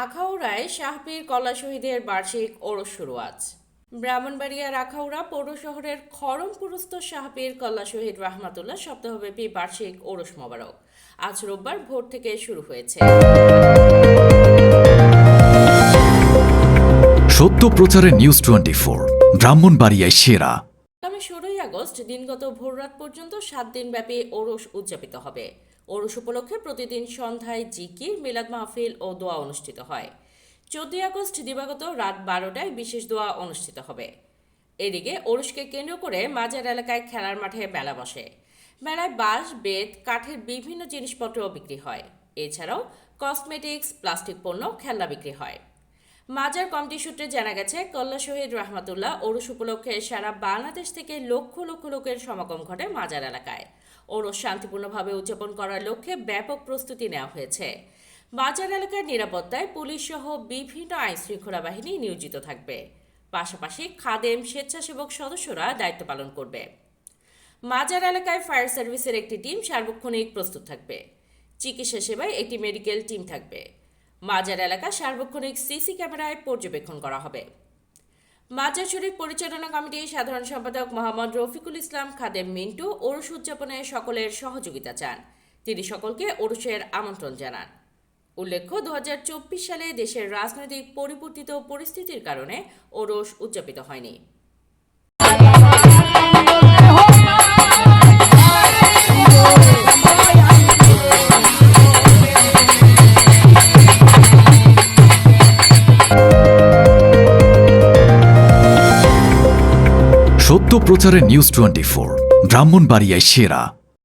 আখাউড়ায় শাহপীর কলা শহীদের বার্ষিক ওরস শুরু আজ। ব্রাহ্মণবাড়িয়ার আখাউড়া পৌর শহরের খড়মপুরস্থ শাহপীর কল্লা শহীদ রহমাতুল্লাহ সপ্তাহব্যাপী বার্ষিক ওরস মোবারক আজ রোববার ভোর থেকে শুরু হয়েছে। সত্য প্রচারে নিউজ টোয়েন্টি ফোর ব্রাহ্মণবাড়িয়ায় সেরা। আগামী ষোলোই আগস্ট দিনগত ভোররাত পর্যন্ত সাত দিনব্যাপী ওরস উদযাপিত হবে। ওরস উপলক্ষে প্রতিদিন সন্ধ্যায় জিকির, মিলাদ মাহফিল ও দোয়া অনুষ্ঠিত হয়। চোদ্দই আগস্ট দিবাগত রাত বারোটায় বিশেষ দোয়া অনুষ্ঠিত হবে। এদিকে ওরসকে কেন্দ্র করে মাজার এলাকায় খেলার মাঠে মেলা বসে। মেলায় বাঁশ, বেত, কাঠের বিভিন্ন জিনিসপত্র বিক্রি হয়। এছাড়াও কসমেটিক্স, প্লাস্টিক পণ্য, খেলনা বিক্রি হয়। মাজার কমিটি সূত্রে জানা গেছে, কল্লা শহীদ রহমাতুল্লাহ ওরস উপলক্ষে সারা বাংলাদেশ থেকে লক্ষ লক্ষ লোকের সমাগম ঘটে মাজার এলাকায়। ওরস শান্তিপূর্ণভাবে উদযাপন করার লক্ষ্যে ব্যাপক প্রস্তুতি নেওয়া হয়েছে। বাজার এলাকার নিরাপত্তায় পুলিশ সহ বিভিন্ন আইন শৃঙ্খলা বাহিনী নিয়োজিত থাকবে। পাশাপাশি খাদেম স্বেচ্ছাসেবক সদস্যরা দায়িত্ব পালন করবে। মাজার এলাকায় ফায়ার সার্ভিসের একটি টিম সার্বক্ষণিক প্রস্তুত থাকবে। চিকিৎসা সেবায় একটি মেডিকেল টিম থাকবে। মাজার এলাকা সার্বক্ষণিক সিসি ক্যামেরায় পর্যবেক্ষণ করা হবে। মাজার শরীফ পরিচালনা কমিটির সাধারণ সম্পাদক মোহাম্মদ রফিকুল ইসলাম খাদেম মিন্টু ওরস উদযাপনে সকলের সহযোগিতা চান। তিনি সকলকে ওরসের আমন্ত্রণ জানান। উল্লেখ্য দু হাজার চব্বিশ সালে দেশের রাজনৈতিক পরিবর্তিত পরিস্থিতির কারণে ওরস উদযাপিত হয়নি। সত্য প্রচারে নিউজ টোয়েন্টি ফোর ব্রাহ্মণবাড়িয়ায় সেরা।